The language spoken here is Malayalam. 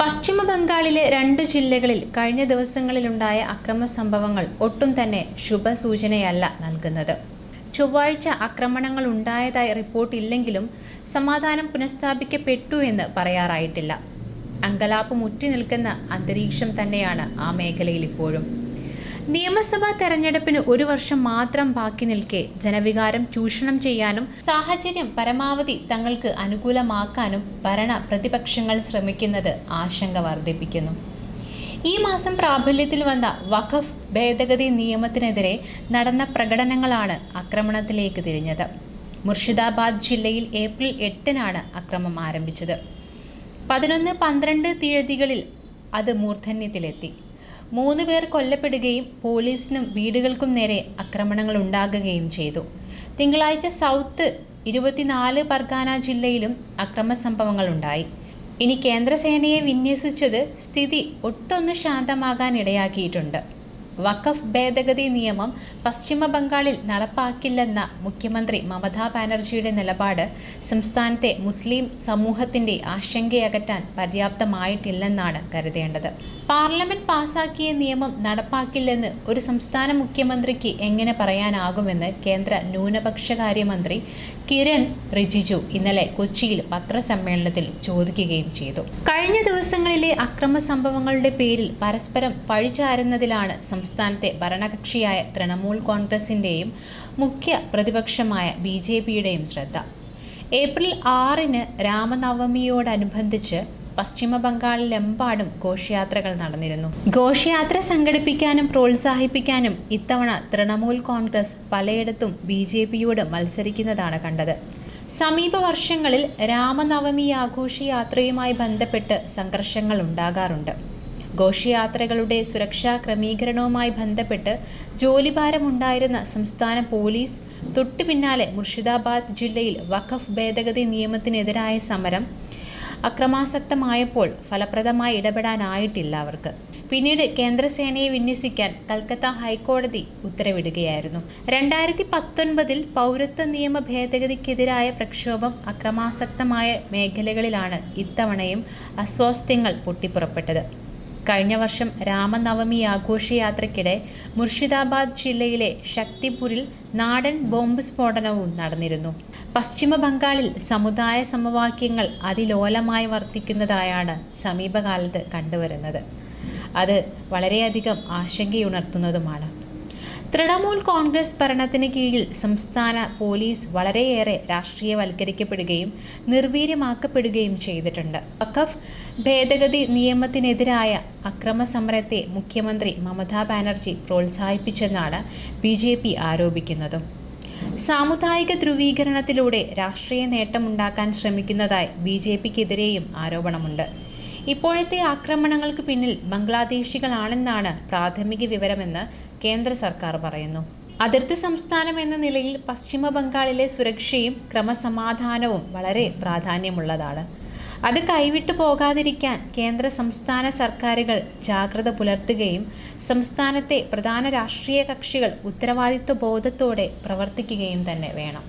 പശ്ചിമ ബംഗാളിലെ രണ്ട് ജില്ലകളിൽ കഴിഞ്ഞ ദിവസങ്ങളിലുണ്ടായ അക്രമ സംഭവങ്ങൾ ഒട്ടും തന്നെ ശുഭസൂചനയല്ല നൽകുന്നത്. ചൊവ്വാഴ്ച ആക്രമണങ്ങൾ ഉണ്ടായതായി റിപ്പോർട്ടില്ലെങ്കിലും സമാധാനം പുനഃസ്ഥാപിക്കപ്പെട്ടു എന്ന് പറയാറായിട്ടില്ല. അങ്കലാപ്പ് മുറ്റി നിൽക്കുന്ന അന്തരീക്ഷം തന്നെയാണ് ആ മേഖലയിൽ ഇപ്പോഴും. നിയമസഭാ തെരഞ്ഞെടുപ്പിന് ഒരു വർഷം മാത്രം ബാക്കി നിൽക്കെ ജനവികാരം ചൂഷണം ചെയ്യാനും സാഹചര്യം പരമാവധി തങ്ങൾക്ക് അനുകൂലമാക്കാനും ഭരണ പ്രതിപക്ഷങ്ങൾ ശ്രമിക്കുന്നത് ആശങ്ക വർദ്ധിപ്പിക്കുന്നു. ഈ മാസം പ്രാബല്യത്തിൽ വന്ന വഖഫ് ഭേദഗതി നിയമത്തിനെതിരെ നടന്ന പ്രകടനങ്ങളാണ് ആക്രമണത്തിലേക്ക് തിരിഞ്ഞത്. മുർഷിദാബാദ് ജില്ലയിൽ ഏപ്രിൽ എട്ടിനാണ് അക്രമം ആരംഭിച്ചത്. പതിനൊന്ന് പന്ത്രണ്ട് തീയതികളിൽ അത് മൂർധന്യത്തിലെത്തി. മൂന്ന് പേർ കൊല്ലപ്പെടുകയും പോലീസിനും വീടുകൾക്കും നേരെ ആക്രമണങ്ങൾ ഉണ്ടാകുകയും ചെയ്തു. തിങ്കളാഴ്ച സൗത്ത് ഇരുപത്തിനാല് പർഗാന ജില്ലയിലും അക്രമ സംഭവങ്ങൾ ഉണ്ടായി. ഇനി കേന്ദ്രസേനയെ വിന്യസിച്ചത് സ്ഥിതി ഒട്ടൊന്ന് ശാന്തമാകാൻ ഇടയാക്കിയിട്ടുണ്ട്. വഖഫ് ഭേദഗതി നിയമം പശ്ചിമ ബംഗാളിൽ നടപ്പാക്കില്ലെന്ന മുഖ്യമന്ത്രി മമതാ ബാനർജിയുടെ നിലപാട് സംസ്ഥാനത്തെ മുസ്ലിം സമൂഹത്തിന്റെ ആശങ്കയകറ്റാൻ പര്യാപ്തമായിട്ടില്ലെന്നാണ് കരുതേണ്ടത്. പാർലമെന്റ് പാസാക്കിയ നിയമം നടപ്പാക്കില്ലെന്ന് ഒരു സംസ്ഥാന മുഖ്യമന്ത്രിക്ക് എങ്ങനെ പറയാനാകുമെന്ന് കേന്ദ്ര ന്യൂനപക്ഷകാര്യമന്ത്രി കിരൺ റിജിജു ഇന്നലെ കൊച്ചിയിൽ പത്രസമ്മേളനത്തിൽ ചോദിക്കുകയും ചെയ്തു. കഴിഞ്ഞ ദിവസങ്ങളിലെ അക്രമ സംഭവങ്ങളുടെ പേരിൽ പരസ്പരം പഴിചാരുന്നതിലാണ് സംസ്ഥാനത്തെ ഭരണകക്ഷിയായ തൃണമൂൽ കോൺഗ്രസിന്റെയും മുഖ്യ പ്രതിപക്ഷമായ ബി ജെ പിയുടെയും ശ്രദ്ധ. ഏപ്രിൽ ആറിന് രാമനവമിയോടനുബന്ധിച്ച് പശ്ചിമ ബംഗാളിലെമ്പാടും ഘോഷയാത്രകൾ നടന്നിരുന്നു. ഘോഷയാത്ര സംഘടിപ്പിക്കാനും പ്രോത്സാഹിപ്പിക്കാനും ഇത്തവണ തൃണമൂൽ കോൺഗ്രസ് പലയിടത്തും ബി ജെ പിയോട് മത്സരിക്കുന്നതാണ് കണ്ടത്. സമീപ വർഷങ്ങളിൽ രാമനവമി ആഘോഷയാത്രയുമായി ബന്ധപ്പെട്ട് സംഘർഷങ്ങൾ ഉണ്ടാകാറുണ്ട്. ഘോഷയാത്രകളുടെ സുരക്ഷാ ക്രമീകരണവുമായി ബന്ധപ്പെട്ട് ജോലിഭാരമുണ്ടായിരുന്ന സംസ്ഥാന പോലീസ് തൊട്ടു പിന്നാലെ മുർഷിദാബാദ് ജില്ലയിൽ വഖഫ് ഭേദഗതി നിയമത്തിനെതിരായ സമരം അക്രമാസക്തമായപ്പോൾ ഫലപ്രദമായി ഇടപെടാനായിട്ടില്ല അവർക്ക്. പിന്നീട് കേന്ദ്രസേനയെ വിന്യസിക്കാൻ കൽക്കത്ത ഹൈക്കോടതി ഉത്തരവിടുകയായിരുന്നു. രണ്ടായിരത്തി പത്തൊൻപതിൽ പൗരത്വ നിയമ ഭേദഗതിക്കെതിരായ പ്രക്ഷോഭം അക്രമാസക്തമായ മേഖലകളിലാണ് ഇത്തവണയും അസ്വാസ്ഥ്യങ്ങൾ പൊട്ടിപ്പുറപ്പെട്ടത്. കഴിഞ്ഞ വർഷം രാമനവമി ആഘോഷയാത്രയ്ക്കിടെ മുർഷിദാബാദ് ജില്ലയിലെ ശക്തിപൂരിൽ നാടൻ ബോംബ് സ്ഫോടനവും നടന്നിരുന്നു. പശ്ചിമ ബംഗാളിൽ സമുദായ സമവാക്യങ്ങൾ അതിലോലമായി വർദ്ധിക്കുന്നതായാണ് സമീപകാലത്ത് കണ്ടുവരുന്നത്. അത് വളരെയധികം ആശങ്കയുണർത്തുന്നതുമാണ്. തൃണമൂൽ കോൺഗ്രസ് ഭരണത്തിന് കീഴിൽ സംസ്ഥാന പോലീസ് വളരെയേറെ രാഷ്ട്രീയവൽക്കരിക്കപ്പെടുകയും നിർവീര്യമാക്കപ്പെടുകയും ചെയ്തിട്ടുണ്ട്. വഖഫ് ഭേദഗതി നിയമത്തിനെതിരായ അക്രമ സമരത്തെ മുഖ്യമന്ത്രി മമതാ ബാനർജി പ്രോത്സാഹിപ്പിച്ചെന്നാണ് ബി ആരോപിക്കുന്നതും. സാമുദായിക ധ്രുവീകരണത്തിലൂടെ രാഷ്ട്രീയ നേട്ടമുണ്ടാക്കാൻ ശ്രമിക്കുന്നതായി ബി ജെ പിക്കെതിരെയും ആരോപണമുണ്ട്. ഇപ്പോഴത്തെ ആക്രമണങ്ങൾക്ക് പിന്നിൽ ബംഗ്ലാദേശികളാണെന്നാണ് പ്രാഥമിക വിവരമെന്ന് കേന്ദ്ര സർക്കാർ പറയുന്നു. അതിർത്തി സംസ്ഥാനം എന്ന നിലയിൽ പശ്ചിമ ബംഗാളിലെ സുരക്ഷയും ക്രമസമാധാനവും വളരെ പ്രാധാന്യമുള്ളതാണ്. അത് കൈവിട്ടു പോകാതിരിക്കാൻ കേന്ദ്ര സംസ്ഥാന സർക്കാരുകൾ ജാഗ്രത പുലർത്തുകയും സംസ്ഥാനത്തെ പ്രധാന രാഷ്ട്രീയ കക്ഷികൾ ഉത്തരവാദിത്വ ബോധത്തോടെ പ്രവർത്തിക്കുകയും തന്നെ വേണം.